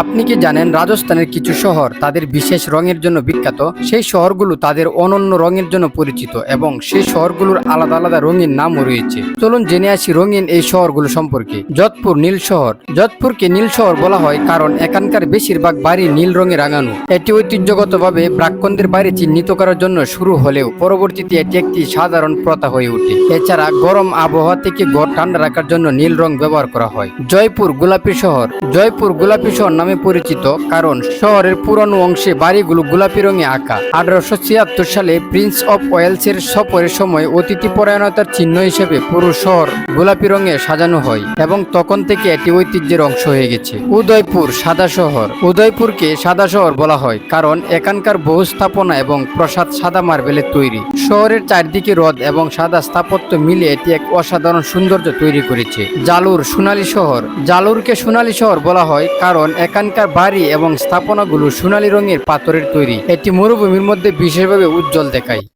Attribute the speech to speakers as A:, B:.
A: আপনি কি জানেন রাজস্থানের কিছু শহর তাদের বিশেষ রঙের জন্য বিখ্যাত? সেই শহরগুলো তাদের অনন্য রঙের জন্য পরিচিত এবং সেই শহরগুলোর আলাদা আলাদা রঙিন নামও রয়েছে। চলুন জেনে আসি রঙিন এই শহরগুলো সম্পর্কে। যোধপুর নীল শহর। যোধপুরকে নীল শহর বলা হয় কারণ এখানকার বেশিরভাগ বাড়ি নীল রঙে রাঙানো। এটি ঐতিহ্যগতভাবে ব্রাহ্মণদের বাড়ি চিহ্নিত করার জন্য শুরু হলেও পরবর্তীতে এটি একটি সাধারণ প্রথা হয়ে ওঠে। এছাড়া গরম আবহাওয়া থেকে ঠান্ডা রাখার জন্য নীল রং ব্যবহার করা হয়। জয়পুর গোলাপি শহর। জয়পুর গোলাপি শহর নামে পরিচিত, কারণ শহরের পুরনো অংশে বাড়িগুলো গোলাপি রঙে আঁকা। আঠারোশো ছিয়াত্তর সালে প্রিন্স অফ ওয়েলসের সফরের সময় অতিথি পরায়ণতার চিহ্ন হিসেবে পুরো শহর গোলাপি রঙে সাজানো হয় এবং তখন থেকে এটি ঐতিহ্যের অংশ হয়ে গেছে। উদয়পুর সাদা শহর। উদয়পুরকে সাদা শহর বলা হয়, কারণ এখানকার বহু স্থাপনা এবং প্রসাদ সাদা মার্বেলের তৈরি। শহরের চারদিকে হ্রদ এবং সাদা স্থাপত্য মিলে এটি এক অসাধারণ সৌন্দর্য তৈরি করেছে। জালুর সোনালী শহর। জালুরকে সোনালী শহর বলা হয় কারণ এখানকার বাড়ি এবং স্থাপনাগুলো সোনালী রঙের পাথরের তৈরি। এটি মরুভূমির মধ্যে বিশেষভাবে উজ্জ্বল দেখায়।